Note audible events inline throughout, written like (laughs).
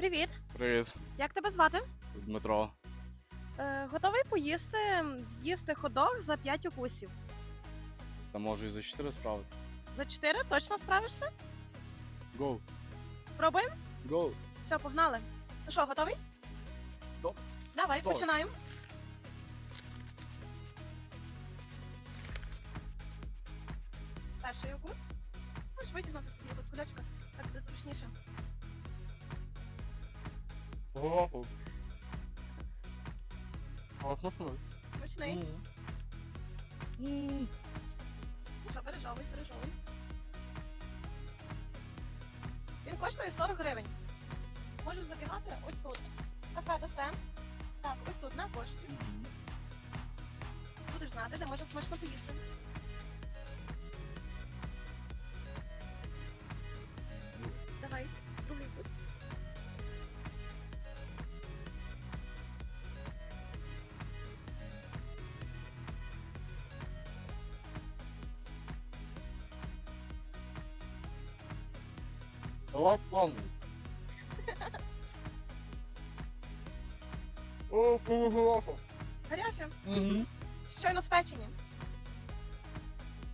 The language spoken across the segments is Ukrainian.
Привіт! Привіт, Як тебе звати? Дмитро. Е, готовий поїсти, з'їсти ходок за 5 укусів. Та можу і за 4 справити. За 4 точно справишся? Go. Пробуємо? Go. Все, погнали. Ну що, готовий? До- Давай, Готовий. починаємо. Перший укус. Можеш витягнути собі якусь кулячка, так буде зручніше. О, А що це? Смачний. Що, пережовуй, пережовуй. Він коштує 40 гривень. Можеш забігати ось тут. Кафе Десен. Так, ось тут на пошті. Будеш знати, де можна смачно поїсти. Давай план. О, полуголофа. Гаряче, Угу. щойно спечені.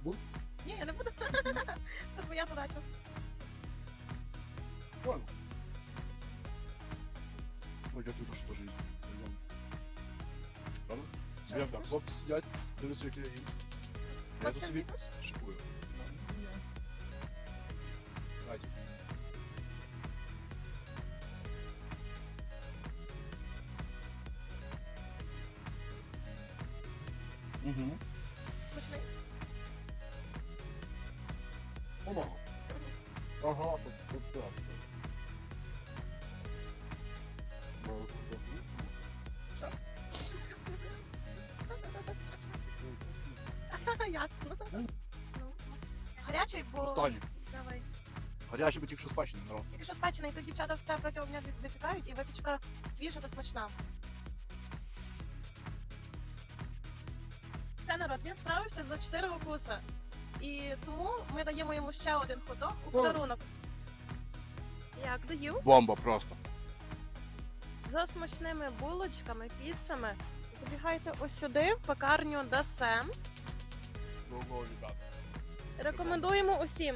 Буд? Ні, я не буду. (laughs) Це твоя задача. Понял. Ну, я тут що жить. Правда? Що Я так, хлопці сидять, дивляться, як я їм. Я тут собі шикую. Угу. Смачний. Ага. Ага, тут, тут так. Ясно. Гарячий, бо. Останній. Давай. Гарячий би тільки що спачений, народ. Якщо спечений, то дівчата все протягом дня випікають і випічка свіжа та смачна. Все, він справився за 4 укуси. І тому ми даємо йому ще один ходок у подарунок. Як даю? Бомба просто. За смачними булочками, піцами забігайте ось сюди, в пекарню Дасем. Рекомендуємо усім.